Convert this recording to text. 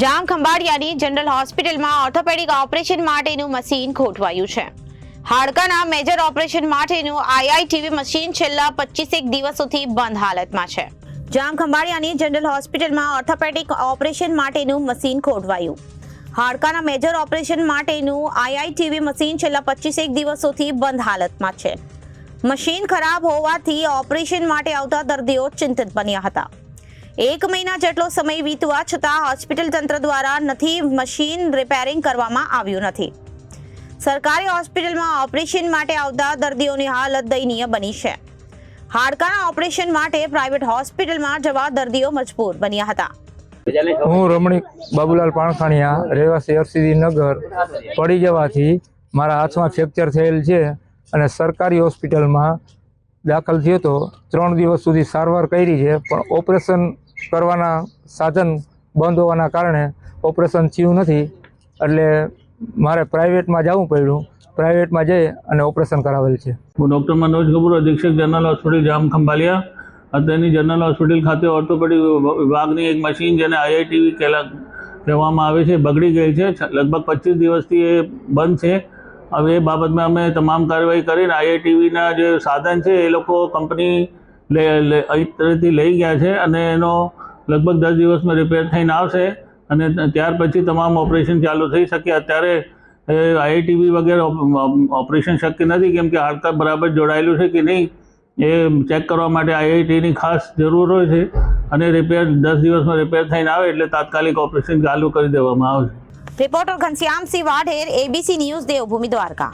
જામ ખંભાળિયાની જનરલ હોસ્પિટલમાં orthopaedic operation માટેનું મશીન ખોટવાયું છે. હાડકાના મેજર ઓપરેશન માટેનું આઈઆઈટીવી મશીન છેલ્લા પચીસેક દિવસોથી બંધ હાલતમાં છે. જામ ખંભાળિયાની જનરલ હોસ્પિટલમાં ઓર્થોપેડિક ઓપરેશન માટેનું મશીન ખોટવાયું હાડકાના મેજર ઓપરેશન માટેનું આઈઆઈટીવી મશીન છેલ્લા પચીસેક દિવસોથી બંધ હાલતમાં છે. મશીન ખરાબ હોવાથી ઓપરેશન માટે આવતા દર્દીઓ ચિંતિત બન્યા હતા. એક મહિના જેટલો સમય વીતવા છતાં હોસ્પિટલ તંત્ર દ્વારા નથી મશીન રિપેરિંગ કરવામાં આવ્યું નથી. સરકારી હોસ્પિટલમાં ઓપરેશન માટે આવતા દર્દીઓની હાલત દયનીય બની છે. હાડકાના ઓપરેશન માટે પ્રાઇવેટ હોસ્પિટલમાં જવા દર્દીઓ મજબૂર બન્યા હતા. હું રમણીક બાબુલાલ પાણખાણિયા, રહેવાસી હરસિદ્ધિ નગર, પડી જવાથી મારા હાથમાં ફ્રેક્ચર થયેલ છે અને સરકારી હોસ્પિટલમાં દાખલ થયો તો ત્રણ દિવસ સુધી સારવાર કરી છે, પણ ઓપરેશન કરવાના સાધન બંધ હોવાના કારણે ઓપરેશન થયું નથી. એટલે મારે પ્રાઇવેટમાં જવું પડ્યું. પ્રાઇવેટમાં જઈ અને ઓપરેશન કરાવેલ છે. હું ડૉક્ટર મનોજ કપૂર અધિક્ષક જનરલ હોસ્પિટલ, જામ ખંભાલિયા. અત્યારની જનરલ હોસ્પિટલ ખાતે ઓર્થોપેડિક વિભાગની એક મશીન જેને આઈઆઈટીવી કહેલા, કહેવામાં આવે છે, બગડી ગઈ છે. લગભગ પચીસ દિવસથી એ બંધ છે. હવે એ બાબતમાં અમે તમામ કાર્યવાહી કરીને આઈઆઈટીવીના જે સાધન છે, એ લોકો કંપની લે લે, અહીં તરફથી લઈ ગયા છે અને એનો લગભગ દસ દિવસમાં રિપેર થઈને આવશે અને ત્યાર પછી તમામ ઓપરેશન ચાલુ થઈ શકે. અત્યારે આઈઆઈટીવી વગેરે ઓપરેશન શક્ય નથી કેમ કે હાડકા બરાબર જોડાયેલું છે કે નહીં એ ચેક કરવા માટે આઈઆઈટીની ખાસ જરૂર હોય છે અને રિપેર દસ દિવસમાં રિપેર થઈને આવે એટલે તાત્કાલિક ઓપરેશન ચાલુ કરી દેવામાં આવશે. Reporter Ghanshyamsinh Vadher ABC news Devbhumi Dwarka.